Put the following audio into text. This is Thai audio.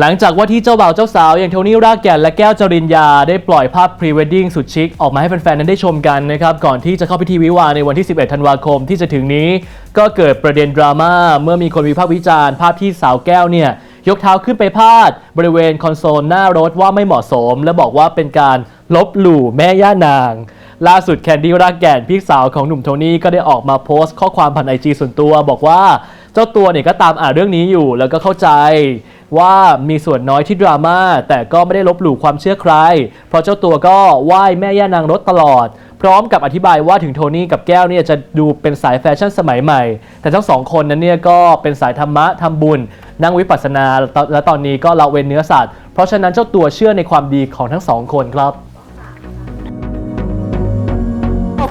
หลังจากว่าที่เจ้าบ่าวเจ้าสาว อย่างโทนี่รากแก่นและแก้วจริญญาได้ปล่อยภาพพรีเวดดิ้งสุดชิคออกมาให้แฟนๆ นั้นได้ชมกันนะครับ ก่อนที่จะเข้าพิธีวิวาในวันที่ 11 ธันวาคมที่จะถึงนี้ ก็เกิดประเด็นดราม่าเมื่อมีคนวิพากษ์วิจารณ์ภาพที่สาวแก้วเนี่ย ยกเท้าขึ้นไปพาด บริเวณคอนโซลหน้ารถว่าไม่เหมาะสม และบอกว่าเป็นการลบหลู่แม่ย่านาง ล่าสุดแคนดี้รากแก่นพี่สาวของหนุ่มโทนี่ก็ได้ออกมาโพสต์ข้อความผ่านไอจีส่วนตัว บอกว่าเจ้าตัวเนี่ยก็ตามอ่านเรื่องนี้อยู่แล้วก็เข้าใจ ว่ามีส่วนน้อยที่ดราม่าแต่ก็ไม่ได้ลบหลู่ความเชื่อใคร เพราะเจ้าตัวก็ไหว้แม่ย่านางรถตลอด พร้อมกับอธิบายว่าถึงโทนี่กับแก้วเนี่ยจะดูเป็นสายแฟชั่นสมัยใหม่ แต่ทั้งสองคนนั้นเนี่ยก็เป็นสายธรรมะทำบุญ นั่งวิปัสสนาและตอนนี้ก็ละเว้นเนื้อสัตว์ เพราะฉะนั้นเจ้าตัวเชื่อในความดีของทั้งสองคนครับขอบ